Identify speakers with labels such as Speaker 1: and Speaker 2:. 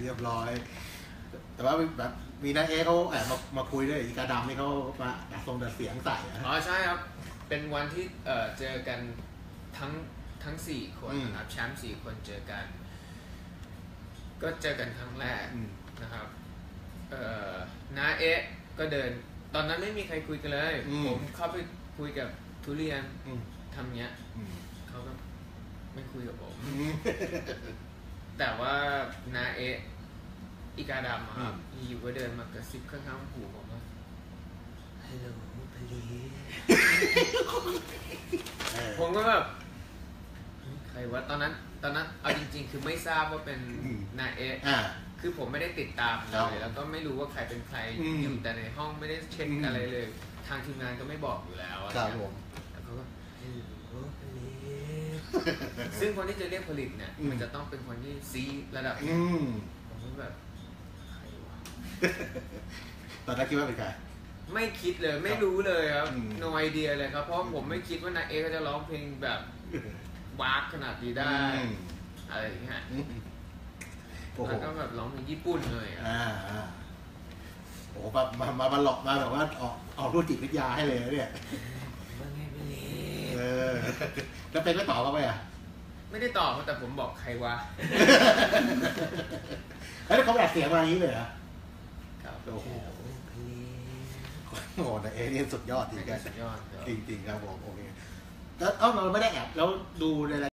Speaker 1: เรียบร้อย แต่ว่าแบบมีนาเอเขาแอบมามาคุยด้วยอีกาดำนี่เขามาดัดทรงดัดเสียงใส่อะ
Speaker 2: อ๋อใช่ครับ เป็นวันที่เอ่อเจอกันทั้งทั้งสี่คน
Speaker 1: อืม
Speaker 2: นะครับแชมป์สี่คนเจอกัน ก็เจอกันครั้งแรก
Speaker 1: อืม
Speaker 2: นะครับ เอ่อนาเอะก็เดิน ตอนนั้นไม่มีใครคุยกันเลย
Speaker 1: อืม
Speaker 2: ผมเข้าไปคุยกับทุเรียน
Speaker 1: อืม
Speaker 2: ทำเงี้ย
Speaker 1: อืม
Speaker 2: เขาก็ไม่คุยกับผม
Speaker 1: อืม
Speaker 2: แต่ว่านาเอะอีกาดำอะครับ
Speaker 1: อืม
Speaker 2: อยู่ก็เดินมากระซิบข้างๆหูผมว่าฮัลโหลพลี
Speaker 1: เออ
Speaker 2: ผมก็แบบเฮ้ยใครวะตอนนั้น ตอนนั้นเอาจริง ๆ คือไม่ทราบว่าเป็น
Speaker 1: อืม
Speaker 2: นาเอะ
Speaker 1: อ่า
Speaker 2: คือผมไม่ได้ติดตามเล
Speaker 1: ครับ
Speaker 2: ย แล้วก็ไม่รู้ว่าใครเป็นใคร
Speaker 1: อืม
Speaker 2: อยู่แต่ในห้องไม่ได้เช็ค
Speaker 1: อืม
Speaker 2: อะไรเลย ทางทีมงานก็ไม่บอกอยู่แล้วอะ
Speaker 1: ครับ
Speaker 2: เนี่ย
Speaker 1: ผม
Speaker 2: แล้วเขาก็ฮัลโหลพลี ซึ่งคนที่จะเรียกผลิตเนี่ย
Speaker 1: อืม
Speaker 2: มันจะต้องเป็นคนที่ซีระดับ
Speaker 1: อืม
Speaker 2: ผมก็แบบใครวะ
Speaker 1: ตอนนั้นคิดว่าเป็นใคร
Speaker 2: ไม่คิดเลยไม่รู้เลยครับ
Speaker 1: อืม
Speaker 2: no idea เลยครับ เพราะผมไม่คิดว่านาเอะเขาจะร้องเพลงแบบวากขนาดนี้ได้
Speaker 1: อืม
Speaker 2: อะไรอย่างเงี้ย
Speaker 1: อืมโอ้โห
Speaker 2: แล้วก็แบบร้องเพลงญี่ปุ่นเลยอะ
Speaker 1: อ่าอ่าโอ้โหแบบมามามาหลอกมาแบบว่าออกออกรูปจิตวิทยาให้เลยนะเนี่ย
Speaker 2: ว่าไงไม่เล
Speaker 1: เออ แล้วเป็นไม่ตอบเขาไปอะ
Speaker 2: ไม่ได้ตอบแต่ผมบอกใครวะ
Speaker 1: แล้วเขาแบบเสียงมาอย่างนี้เลยเหรอ
Speaker 2: ครับ
Speaker 1: โอ้โห
Speaker 2: เพลง
Speaker 1: โอ้โหแต่เอเนี่ยสุดยอดจริ
Speaker 2: นี่
Speaker 1: ง
Speaker 2: ก็
Speaker 1: ๆ
Speaker 2: สุดยอดครับ
Speaker 1: จริงๆครับผมโอเคแล้วเอ้าเราไม่ได้แอบแล้วดูในราย